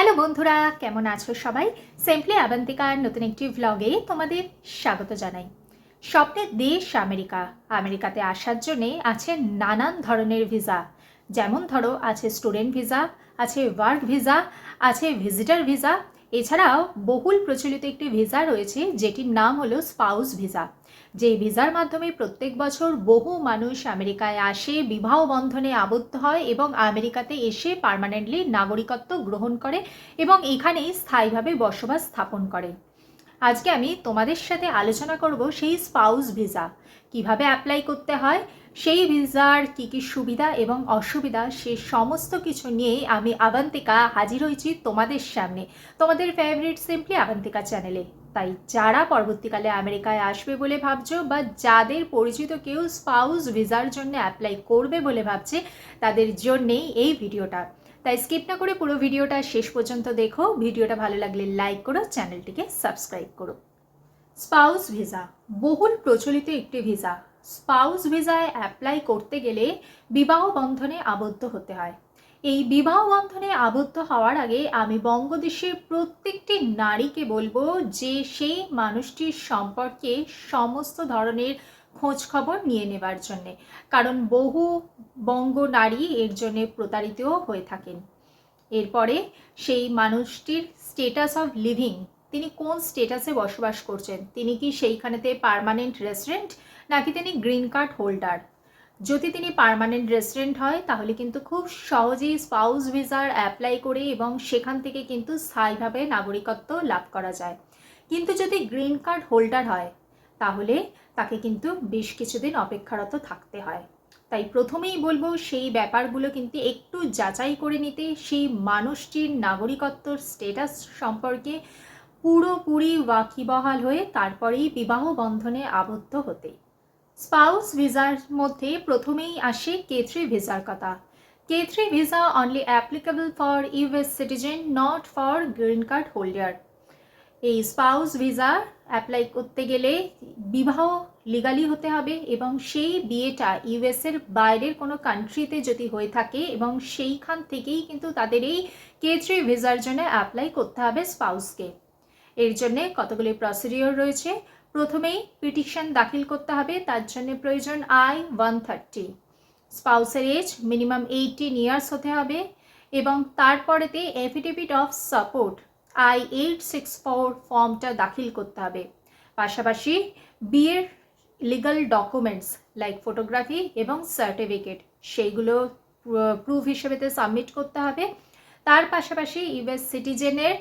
Hello বন্ধুরা, কেমন আছো সবাই? সিম্পলি আবান্তিকার নতুন একটি ভ্লগে তোমাদের স্বাগত জানাই। স্বপ্নের দেশ আমেরিকা। আমেরিকাতে আসার জন্যে আছে নানান ধরনের ভিসা। যেমন ধরো, আছে স্টুডেন্ট ভিসা, আছে ওয়ার্ক ভিসা, আছে ভিজিটার ভিসা এছাড়াও বহুল প্রচলিত একটি ভিসা রয়েছে, যেটির নাম হলো স্পাউস ভিসা, যে ভিসার মাধ্যমে প্রত্যেক বছর বহু মানুষ আমেরিকায় আসে, বিবাহ বন্ধনে আবদ্ধ হয় এবং আমেরিকাতে এসে পার্মানেন্টলি নাগরিকত্ব গ্রহণ করে এবং এখানেই স্থায়ীভাবে বসবাস স্থাপন করে। আজকে আমি তোমাদের সাথে আলোচনা করব সেই স্পাউস ভিসা কীভাবে অ্যাপ্লাই করতে হয়, সেই ভিসার কী কী সুবিধা এবং অসুবিধা, সে সমস্ত কিছু নিয়ে আমি আবান্তিকা হাজির হয়েছি তোমাদের সামনে। তোমাদের ফেভারিট সিম্পলি আবান্তিকা চ্যানেলে তাই যারা পরবর্তীকালে আমেরিকায় আসবে বলে ভাবছ বা যাদের পরিচিত কেউ স্পাউস ভিসার জন্য অ্যাপ্লাই করবে বলে ভাবছে, তাদের জন্যেই এই ভিডিওটা। তাই স্কিপ না করে পুরো ভিডিওটা শেষ পর্যন্ত দেখো। ভিডিওটা ভালো লাগলে লাইক করো চ্যানেলটিকে সাবস্ক্রাইব করো। Spouse visa. বহুল প্রচলিত একটি ভিসা। স্পাউস ভিসায় অ্যাপ্লাই করতে গেলে বিবাহ বন্ধনে আবদ্ধ হতে হয়। এই বিবাহ বন্ধনে আবদ্ধ হওয়ার আগে আমি বঙ্গদেশের প্রত্যেকটি নারীকে বলব যে সেই মানুষটির সম্পর্কে সমস্ত ধরনের খোঁজ খবর নিয়ে নেবার জন্যে। কারণ বহু বঙ্গ নারী এর জন্যে প্রতারিতও হয়ে থাকেন। এরপরে সেই মানুষটির স্টেটাস অফ লিভিং তিনি কোন স্টেটাসে বসবাস করছেন? তিনি কি সেইখানেতে পারমানেন্ট রেসিডেন্ট? নাকি তিনি গ্রিন কার্ড হোল্ডার? যদি তিনি পারমানেন্ট রেসিডেন্ট হয়, তাহলে কিন্তু খুব সহজেই স্পাউস ভিসার অ্যাপ্লাই করে এবং সেখান থেকে কিন্তু স্থায়ীভাবে নাগরিকত্ব লাভ করা যায়। কিন্তু যদি গ্রিন কার্ড হোল্ডার হয়, তাহলে তাকে কিন্তু বেশ কিছুদিন অপেক্ষারত থাকতে হয়। তাই প্রথমেই বলব, সেই ব্যাপারগুলো কিন্তু একটু যাচাই করে নিতে, সেই মানুষটির নাগরিকত্বর স্টেটাস সম্পর্কে পুরোপুরি ওয়াকিবহাল হয়ে তারপরেই বিবাহ বন্ধনে আবদ্ধ হতে। স্পাউস ভিসার মধ্যে প্রথমেই আসে কে থ্রি ভিসার কথা। K three visa only applicable for US citizen not for green card holder এই স্পাউস ভিসা অ্যাপ্লাই করতে গেলে বিবাহ লিগালি হতে হবে এবং সেই বিয়েটা ইউএসের বাইরের কোনো কান্ট্রিতে যদি হয়ে থাকে এবং সেইখান থেকেই কিন্তু তাদের এই কে থ্রি ভিসার জন্য অ্যাপ্লাই করতে হবে স্পাউসকে। এর জন্যে কতগুলি প্রসিডিওর রয়েছে? প্রথমেই পিটিশন দাখিল করতে হবে, তার জন্য প্রয়োজন আই ওয়ান থার্টি স্পাউসের এজ মিনিমাম এইটিন ইয়ার্স হতে হবে এবং তারপরেতে affidavit of support I eight six four ফর্মটা দাখিল করতে হবে। পাশাপাশি বিয়ের লিগাল ডকুমেন্টস লাইক ফটোগ্রাফি এবং সার্টিফিকেট সেইগুলো প্রুফ হিসেবেতে সাবমিট করতে হবে। তার পাশাপাশি ইউএস সিটিজেনের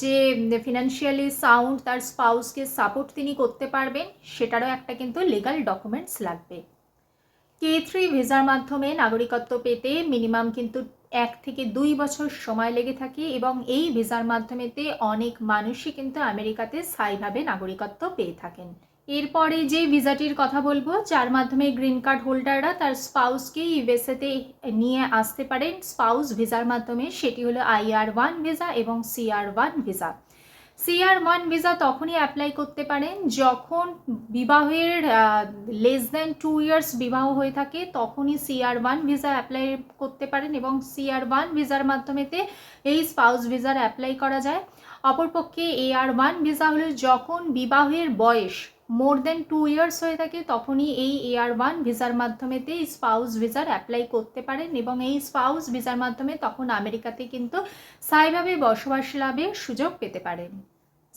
যে ফিনান্সিয়ালি সাউন্ড তার স্পাউসকে সাপোর্ট তিনি করতে পারবেন, সেটারও একটা কিন্তু লিগাল ডকুমেন্টস লাগবে। কে থ্রি ভিসার মাধ্যমে নাগরিকত্ব পেতে মিনিমাম কিন্তু এক থেকে দুই বছর সময় লেগে থাকে এবং এই ভিসার মাধ্যমেতে অনেক মানুষই কিন্তু আমেরিকাতে স্থায়ীভাবে নাগরিকত্ব পেয়ে থাকেন। এরপরে যে ভিসাটির কথা বলব, যার মাধ্যমে গ্রিন কার্ড হোল্ডাররা তার স্পাউসকে ইউএসএতে নিয়ে আসতে পারেন। স্পাউস ভিসার মাধ্যমে সেটি হলো আইআর ওয়ান ভিসা এবং CR one visa. CR one visa তখনই অ্যাপ্লাই করতে পারেন যখন বিবাহের লেস দেন টু ইয়ার্স বিবাহ হয়ে থাকে, তখনই সিআর ওয়ান ভিসা অ্যাপ্লাই করতে পারেন এবং সিআর ওয়ান ভিসার মাধ্যমেতে এই স্পাউস ভিসার অ্যাপ্লাই করা যায়। অপরপক্ষে এআর ওয়ান ভিসা হলো যখন বিবাহের বয়স মোর দেন টু ইয়ার্স হয়ে থাকে, তখনই এই এয়ার ওয়ান ভিসার মাধ্যমেতে স্পাউস ভিসার অ্যাপ্লাই করতে পারেন এবং এই স্পাউস ভিসার মাধ্যমে তখন আমেরিকাতে কিন্তু স্থায়ীভাবে বসবাস লাভের সুযোগ পেতে পারেন।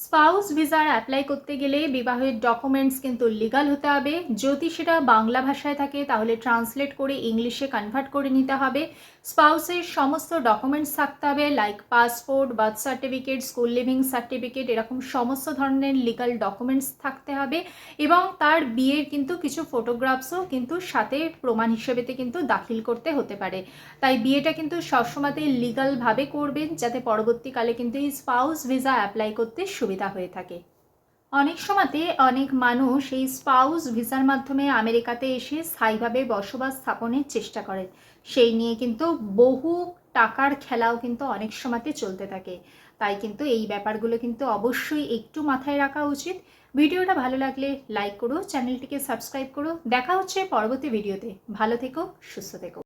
স্পাউস ভিসার অ্যাপ্লাই করতে গেলে বিবাহের ডকুমেন্টস কিন্তু লিগাল হতে হবে। যদি সেটা বাংলা ভাষায় থাকে, তাহলে ট্রান্সলেট করে ইংলিশে কনভার্ট করে নিতে হবে। স্পাউসের সমস্ত ডকুমেন্টস থাকতে হবে like passport birth certificate school leaving certificate এরকম সমস্ত ধরনের লিগাল ডকুমেন্টস থাকতে হবে। এবং তার বিয়ের কিন্তু কিছু ফটোগ্রাফসও কিন্তু সাথে প্রমাণ হিসেবেতে কিন্তু দাখিল করতে হতে পারে। তাই বিয়েটা কিন্তু সবসময়তেই লিগালভাবে করবেন, যাতে পরবর্তীকালে কিন্তু এই স্পাউস ভিসা অ্যাপ্লাই করতে সুবিধা হয়ে থাকে। অনেক সময়তে অনেক মানুষ এই স্পাউস ভিসার মাধ্যমে আমেরিকাতে এসে স্থায়ীভাবে বসবাস স্থাপনের চেষ্টা করেন সেই নিয়ে কিন্তু বহু টাকার খেলাও কিন্তু অনেক সময়তে চলতে থাকে। তাই কিন্তু এই ব্যাপারগুলো কিন্তু অবশ্যই একটু মাথায় রাখা উচিত। ভিডিওটা ভালো লাগলে লাইক করো, চ্যানেলটিকে সাবস্ক্রাইব করো। দেখা হচ্ছে পরবর্তী ভিডিওতে। ভালো থেকো, সুস্থ থেকো।